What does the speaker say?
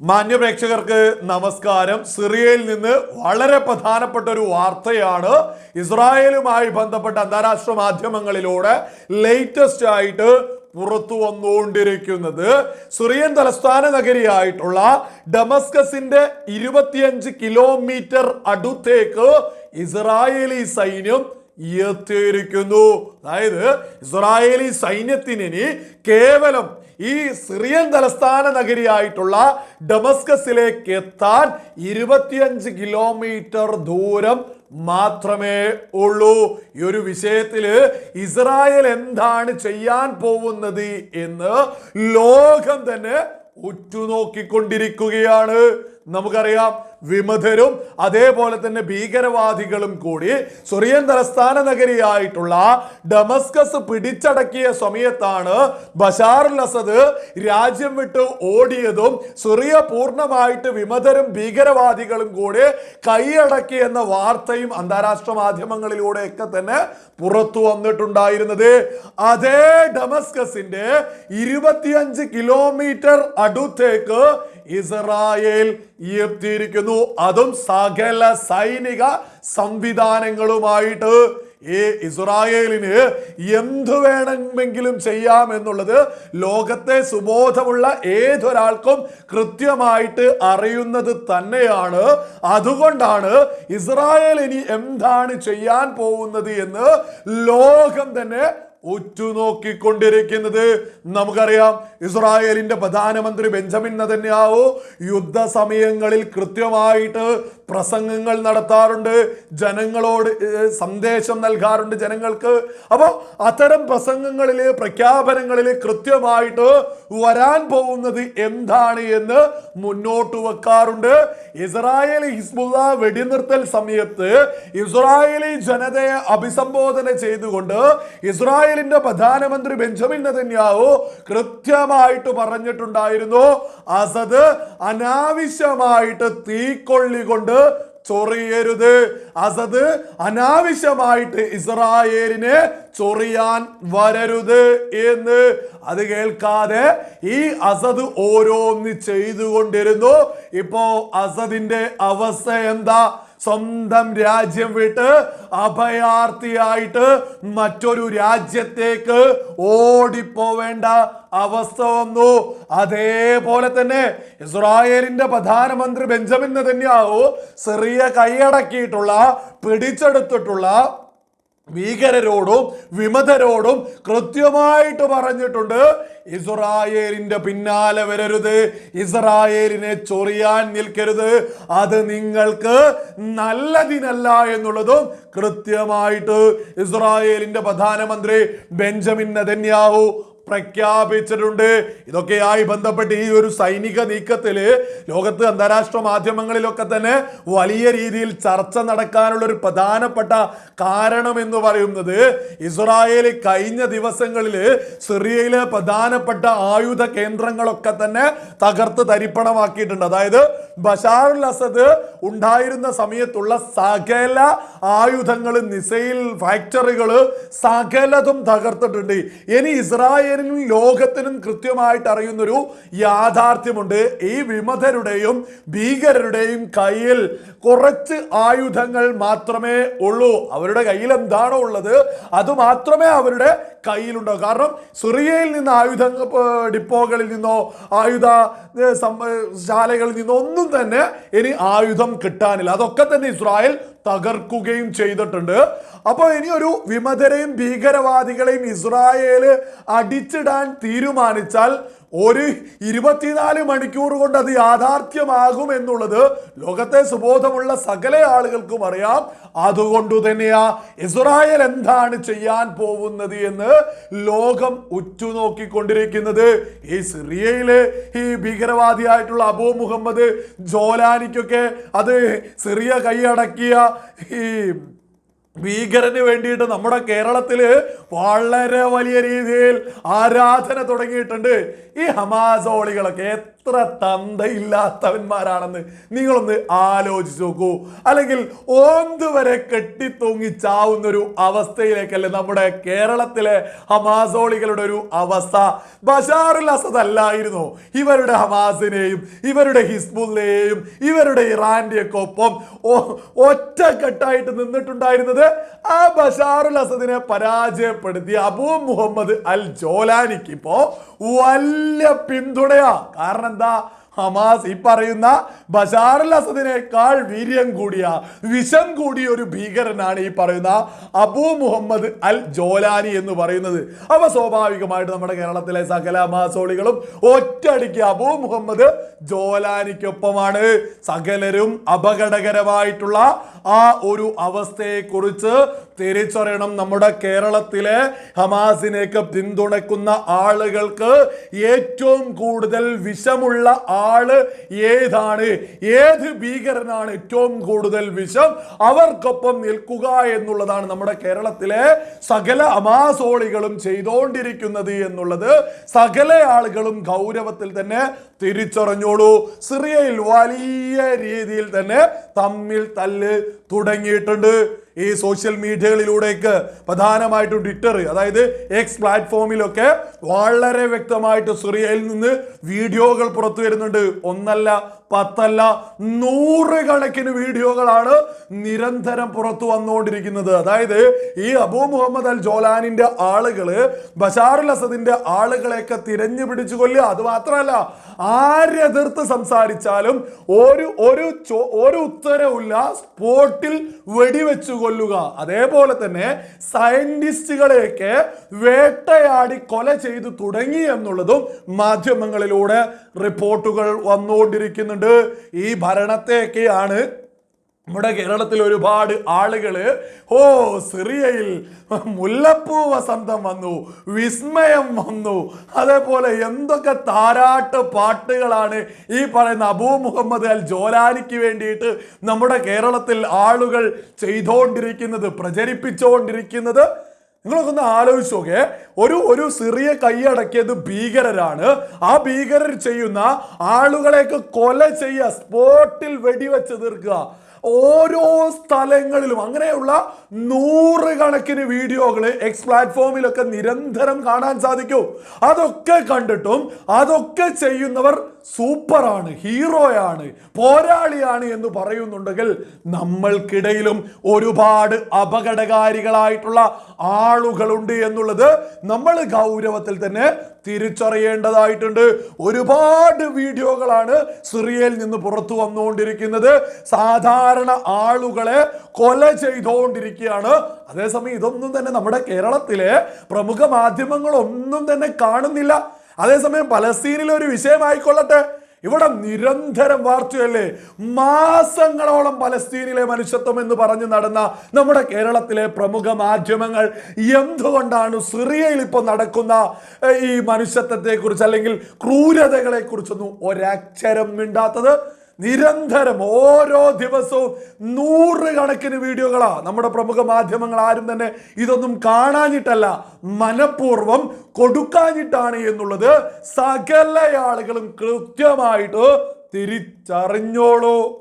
മാന്യപ്രേക്ഷകർക്ക് നമസ്കാരം. സിറിയയിൽ നിന്ന് വളരെ പ്രധാനപ്പെട്ട ഒരു വാർത്തയാണ് ഇസ്രായേലുമായി ബന്ധപ്പെട്ട അന്താരാഷ്ട്ര മാധ്യമങ്ങളിലൂടെ ലേറ്റസ്റ്റ് ആയിട്ട് പുറത്തു വന്നുകൊണ്ടിരിക്കുന്നത്. സിറിയൻ തലസ്ഥാന നഗരിയായിട്ടുള്ള ഡമസ്കസിന്റെ ഇരുപത്തിയഞ്ച് കിലോമീറ്റർ അടുത്തേക്ക് ഇസ്രായേലി സൈന്യം എത്തിയിരിക്കുന്നു അതായത് ഇസ്രായേലി സൈന്യത്തിന് ഇനി കേവലം ഈ സിറിയൻ തലസ്ഥാന നഗരിയായിട്ടുള്ള ഡമസ്കസിലേക്ക് എത്താൻ ഇരുപത്തിയഞ്ച് കിലോമീറ്റർ ദൂരം മാത്രമേ ഉള്ളൂ. ഈ ഒരു വിഷയത്തിൽ ഇസ്രായേൽ എന്താണ് ചെയ്യാൻ പോകുന്നത് എന്ന് ലോകം തന്നെ ഉറ്റുനോക്കിക്കൊണ്ടിരിക്കുകയാണ്. നമുക്കറിയാം വിമതരും അതേപോലെ തന്നെ ഭീകരവാദികളും കൂടി സുറിയൻ തലസ്ഥാന നഗരിയായിട്ടുള്ള ഡമസ്കസ് പിടിച്ചടക്കിയ സമയത്താണ് ബഷാർ അൽ അസദ് രാജ്യം വിട്ട് ഓടിയതും സുറിയ പൂർണമായിട്ട് വിമതരും ഭീകരവാദികളും കൂടി കൈയടക്കിയെന്ന വാർത്തയും അന്താരാഷ്ട്ര മാധ്യമങ്ങളിലൂടെ ഒക്കെ തന്നെ പുറത്തു വന്നിട്ടുണ്ടായിരുന്നത്. അതേ ഡമസ്കസിന്റെ ഇരുപത്തിയഞ്ച് കിലോമീറ്റർ അടുത്തേക്ക് ഇസ്രായേൽ ഈർത്തിയിരിക്കുന്നു. അതും സകല സൈനിക സംവിധാനങ്ങളുമായിട്ട് ഈ ഇസ്രായേലിന് എന്തു വേണമെങ്കിലും ചെയ്യാം എന്നുള്ളത് ലോകത്തെ സുബോധമുള്ള ഏതൊരാൾക്കും കൃത്യമായിട്ട് അറിയുന്നത് തന്നെയാണ്. അതുകൊണ്ടാണ് ഇസ്രായേൽ ഇനി എന്താണ് ചെയ്യാൻ പോകുന്നത് എന്ന് ലോകം തന്നെ ഉറ്റുനോക്കിക്കൊണ്ടിരിക്കുന്നത് നമുക്കറിയാം ഇസ്രായേലിന്റെ പ്രധാനമന്ത്രി ബെഞ്ചമിൻ നതന്യാവു യുദ്ധ സമയങ്ങളിൽ കൃത്യമായിട്ട് പ്രസംഗങ്ങൾ നടത്താറുണ്ട് ജനങ്ങളോട് സന്ദേശം നൽകാറുണ്ട് ജനങ്ങൾക്ക്. അപ്പോൾ അത്തരം പ്രസംഗങ്ങളിൽ പ്രഖ്യാപനങ്ങളിൽ കൃത്യമായിട്ട് വരാൻ പോകുന്നത് എന്താണ് എന്ന് മുന്നോട്ട് വെക്കാറുണ്ട്. ഇസ്രായേൽ ഹിസ്ബുള്ള വെടിനിർത്തൽ സമയത്ത് ഇസ്രായേലി ജനതയെ അഭിസംബോധന ചെയ്തുകൊണ്ട് ഇസ്രായേലിന്റെ പ്രധാനമന്ത്രി ബെഞ്ചമിൻ നെതന്യാവു കൃത്യമായിട്ട് പറഞ്ഞിട്ടുണ്ടായിരുന്നു അസദ് അനാവശ്യമായിട്ട് തീക്കൊള്ളി കൊണ്ട് ചൊറിയരുത്. അസദ് അനാവശ്യമായിട്ട് ഇസ്രായേലിനെ ചൊറിയാൻ വരരുത് എന്ന്. അത് കേൾക്കാതെ ഈ അസദ് ഓരോന്ന് ചെയ്തുകൊണ്ടിരുന്നു. ഇപ്പോ അസദിന്റെ അവസ്ഥ എന്താ? സ്വന്തം രാജ്യം വിട്ട് അഭയാർത്ഥിയായിട്ട് മറ്റൊരു രാജ്യത്തേക്ക് ഓടിപ്പോവേണ്ട അവസ്ഥ വന്നു. അതേപോലെ തന്നെ ഇസ്രായേലിന്റെ പ്രധാനമന്ത്രി ബെഞ്ചമിൻ നെതന്യാഹു സിറിയ കൈയടക്കിയിട്ടുള്ള പിടിച്ചെടുത്തിട്ടുള്ള ഭീകരരോടും വിമതരോടും കൃത്യമായിട്ട് പറഞ്ഞിട്ടുണ്ട് ഇസ്രായേലിന്റെ പിന്നാലെ വരരുത് ഇസ്രായേലിനെ ചൊറിയാൻ നിൽക്കരുത്. അത് നിങ്ങൾക്ക് നല്ലതിനല്ല എന്നുള്ളതും കൃത്യമായിട്ട് ഇസ്രായേലിന്റെ പ്രധാനമന്ത്രി ബെഞ്ചമിൻ നെതന്യാഹു പ്രഖ്യാപിച്ചിട്ടുണ്ട്. ഇതൊക്കെയായി ബന്ധപ്പെട്ട് ഈ ഒരു സൈനിക നീക്കത്തിൽ ലോകത്ത് അന്താരാഷ്ട്ര മാധ്യമങ്ങളിലൊക്കെ തന്നെ വലിയ രീതിയിൽ ചർച്ച നടക്കാനുള്ള ഒരു പ്രധാനപ്പെട്ട കാരണം എന്ന് പറയുന്നത് ഇസ്രായേൽ കഴിഞ്ഞ ദിവസങ്ങളിൽ സിറിയയിലെ പ്രധാനപ്പെട്ട ആയുധ കേന്ദ്രങ്ങളൊക്കെ തന്നെ തകർത്ത് തരിപ്പണമാക്കിയിട്ടുണ്ട്. അതായത് ബഷാർ അൽ അസദ് ഉണ്ടായിരുന്ന സമയത്തുള്ള സകല ആയുധങ്ങൾ മിസൈൽ ഫാക്ടറികൾ സകലതും തകർത്തിട്ടുണ്ട്. ഇനി ഇസ്രായേലിനും ലോകത്തിനും കൃത്യമായിട്ട് അറിയുന്നൊരു യാഥാർത്ഥ്യമുണ്ട്. ഈ വിമതരുടെയും ഭീകരരുടെയും കയ്യിൽ കുറച്ച് ആയുധങ്ങൾ മാത്രമേ ഉള്ളൂ. അവരുടെ കയ്യിൽ എന്താണോ ഉള്ളത് അത് മാത്രമേ അവരുടെ കയ്യിലുണ്ടാവും. കാരണം സിറിയയിൽ നിന്ന് ആയുധ ഡിപ്പോകളിൽ നിന്നോ ആയുധ ശാലകളിൽ നിന്നോ ഒന്നും തന്നെ ഇനി ആയുധം കിട്ടാനില്ല. അതൊക്കെ തന്നെ ഇസ്രായേൽ തകർക്കുകയും ചെയ്തിട്ടുണ്ട്. അപ്പോൾ ഇനി ഒരു വിമതരെയും ഭീകരവാദികളെയും ഇസ്രായേൽ അടിച്ചിടാൻ തീരുമാനിച്ചാൽ ഒരു ഇരുപത്തിനാല് മണിക്കൂർ കൊണ്ട് അത് യാഥാർത്ഥ്യമാകും എന്നുള്ളത് ലോകത്തെ സുബോധമുള്ള സകല ആളുകൾക്കും അറിയാം. അതുകൊണ്ട് തന്നെയാ ഇസ്രായേൽ എന്താണ് ചെയ്യാൻ പോകുന്നത് എന്ന് ലോകം ഉറ്റുനോക്കിക്കൊണ്ടിരിക്കുന്നത്. ഈ സിറിയയിലെ ഈ ഭീകരവാദിയായിട്ടുള്ള അബൂ മുഹമ്മദ് ജോലാനിക്കൊക്കെ അത് സിറിയ കൈയടക്കിയ ഈ ഭീകരന് വേണ്ടിയിട്ട് നമ്മുടെ കേരളത്തിൽ വളരെ വലിയ രീതിയിൽ ആരാധന തുടങ്ങിയിട്ടുണ്ട്. ഈ ഹമാസോളികളൊക്കെ എത്ര തന്തയില്ലാത്തവന്മാരാണെന്ന് നിങ്ങളൊന്ന് ആലോചിച്ച് നോക്കൂ. അല്ലെങ്കിൽ ഓന്ത് വരെ കെട്ടിത്തൂങ്ങി ചാവുന്ന ഒരു അവസ്ഥയിലേക്കല്ലേ നമ്മുടെ കേരളത്തിലെ ഹമാസോളികളുടെ ഒരു അവസ്ഥ. ബഷാറുൽ അസദ് അല്ലായിരുന്നു ഇവരുടെ ഹമാസിനെയും ഇവരുടെ ഹിസ്ബുള്ളയെയും ഇവരുടെ ഇറാന്റെയൊക്കെ ഒപ്പം ഒറ്റക്കെട്ടായിട്ട് നിന്നിട്ടുണ്ടായിരുന്നത് ആ ബഷാറുൽ അസദിനെ പരാജയപ്പെടുത്തി അബൂ മുഹമ്മദ് അൽ ജോലാനിക്ക് ഇപ്പോ വലിയ പിന്തുണയാ. കാരണം എന്താ? ഹമാസ് ഈ പറയുന്ന ബഷാറുൽ അസദിനേക്കാൾ വീര്യം കൂടിയ വിഷം കൂടിയ ഒരു ഭീകരനാണ് ഈ പറയുന്ന അബൂ മുഹമ്മദ് അൽ ജോലാനി എന്ന് പറയുന്നത്. അവ സ്വാഭാവികമായിട്ട് നമ്മുടെ കേരളത്തിലെ സകല ഹമാസോളികളും ഒറ്റയടിക്ക് അബൂ മുഹമ്മദ് ജോലാനിക്കൊപ്പമാണ്. സകലരും അപകടകരമായിട്ടുള്ള ആ ഒരു അവസ്ഥയെക്കുറിച്ച് തിരിച്ചറിയണം നമ്മുടെ കേരളത്തിലെ ഹമാസിനെയൊക്കെ പിന്തുണക്കുന്ന ആളുകൾക്ക് ഏറ്റവും കൂടുതൽ വിഷമുള്ള ആൾ ഏതാണ്? ഏത് ഭീകരനാണ് ഏറ്റവും കൂടുതൽ വിഷം? അവർക്കൊപ്പം നിൽക്കുക എന്നുള്ളതാണ് നമ്മുടെ കേരളത്തിലെ സകല അമാസോളികളും ചെയ്തുകൊണ്ടിരിക്കുന്നത് എന്നുള്ളത് സകല ആളുകളും ഗൗരവത്തിൽ തന്നെ തിരിച്ചറിഞ്ഞോളൂ. സിറിയയിൽ വലിയ രീതിയിൽ തന്നെ തമ്മിൽ തല്ല് തുടങ്ങിയിട്ടുണ്ട്. ഈ സോഷ്യൽ മീഡിയകളിലൂടെയൊക്കെ പ്രധാനമായിട്ടും ട്വിറ്റർ അതായത് എക്സ് പ്ലാറ്റ്ഫോമിലൊക്കെ വളരെ വ്യക്തമായിട്ട് സിറിയയിൽ നിന്ന് വീഡിയോകൾ പുറത്തു വരുന്നുണ്ട്. ഒന്നല്ല പത്തല്ല നൂറുകണക്കിന് വീഡിയോകളാണ് നിരന്തരം പുറത്തു വന്നുകൊണ്ടിരിക്കുന്നത്. അതായത് ഈ അബു മുഹമ്മദ് അൽ ജോലാനിന്റെ ആളുകൾ ബഷാറുൽ അസദിന്റെ ആളുകളെയൊക്കെ തിരഞ്ഞു പിടിച്ചു കൊല്ലുക. അത് മാത്രമല്ല ആരെതിർത്ത് സംസാരിച്ചാലും ഒരു ഒരു ഒരു ഉത്തരവില്ല സ്പോട്ടിൽ വെടിവെച്ചു കൊല്ലുക. അതേപോലെ തന്നെ സയന്റിസ്റ്റുകളെയൊക്കെ വേട്ടയാടി കൊല ചെയ്തു തുടങ്ങി എന്നുള്ളതും മാധ്യമങ്ങളിലൂടെ റിപ്പോർട്ടുകൾ വന്നുകൊണ്ടിരിക്കുന്നുണ്ട്. ഈ ഭരണത്തെയൊക്കെയാണ് നമ്മുടെ കേരളത്തിൽ ഒരുപാട് ആളുകൾ ഓ സിറിയയിൽ മുല്ലപ്പൂ വസന്തം വന്നു വിസ്മയം വന്നു. അതേപോലെ എന്തൊക്കെ താരാട്ട് പാട്ടുകളാണ് ഈ പറയുന്ന അബൂ മുഹമ്മദ് അൽ ജോലാനിക്ക് വേണ്ടിയിട്ട് നമ്മുടെ കേരളത്തിൽ ആളുകൾ ചെയ്തുകൊണ്ടിരിക്കുന്നത് പ്രചരിപ്പിച്ചുകൊണ്ടിരിക്കുന്നത് നിങ്ങളൊക്കെ ഒന്ന് ആലോചിച്ച് നോക്കേ ഒരു ഒരു സിറിയ കൈയടക്കിയത് ഭീകരരാണ്. ആ ഭീകരർ ചെയ്യുന്ന ആളുകളെയൊക്കെ കൊല ചെയ്യുക സ്പോട്ടിൽ വെടിവെച്ച് തീർക്കുക. ഓരോ സ്ഥലങ്ങളിലും അങ്ങനെയുള്ള നൂറുകണക്കിന് വീഡിയോകൾ എക്സ് പ്ലാറ്റ്ഫോമിലൊക്കെ നിരന്തരം കാണാൻ സാധിക്കും. അതൊക്കെ കണ്ടിട്ടും അതൊക്കെ ചെയ്യുന്നവർ സൂപ്പറാണ് ഹീറോയാണ് പോരാളിയാണ് എന്ന് പറയുന്നുണ്ടെങ്കിൽ നമ്മൾക്കിടയിലും ഒരുപാട് അപകടകാരികളായിട്ടുള്ള ആളുകളുണ്ട് എന്നുള്ളത് നമ്മൾ ഗൗരവത്തിൽ തന്നെ തിരിച്ചറിയേണ്ടതായിട്ടുണ്ട്. ഒരുപാട് വീഡിയോകളാണ് സിറിയയിൽ നിന്ന് പുറത്തു വന്നുകൊണ്ടിരിക്കുന്നത്. സാധാരണ ആളുകളെ കൊല ചെയ്തുകൊണ്ടിരിക്കുകയാണ്. അതേസമയം ഇതൊന്നും തന്നെ നമ്മുടെ കേരളത്തിലെ പ്രമുഖ മാധ്യമങ്ങൾ ഒന്നും തന്നെ കാണുന്നില്ല. അതേസമയം പലസ്തീനിലെ ഒരു വിഷയമായിക്കൊള്ളട്ടെ. ഇവിടെ നിരന്തരം വാർത്തയല്ലേ? മാസങ്ങളോളം പലസ്തീനിലെ മനുഷ്യത്വം എന്ന് പറഞ്ഞു നടന്ന നമ്മുടെ കേരളത്തിലെ പ്രമുഖ മാധ്യമങ്ങൾ എന്തുകൊണ്ടാണ് സിറിയയിൽ ഇപ്പോൾ നടക്കുന്ന ഈ മനുഷ്യത്വത്തെക്കുറിച്ച് അല്ലെങ്കിൽ ക്രൂരതകളെ കുറിച്ചൊന്നും ഒരക്ഷരം മിണ്ടാത്തത്? നിരന്തരം ഓരോ ദിവസവും നൂറുകണക്കിന് വീഡിയോകളാ. നമ്മുടെ പ്രമുഖ മാധ്യമങ്ങൾ ആരും തന്നെ ഇതൊന്നും കാണാഞ്ഞിട്ടല്ല. മനഃപൂർവം കൊടുക്കാഞ്ഞിട്ടാണ് എന്നുള്ളത് സകല ആളുകളും കൃത്യമായിട്ട് തിരിച്ചറിഞ്ഞോളൂ.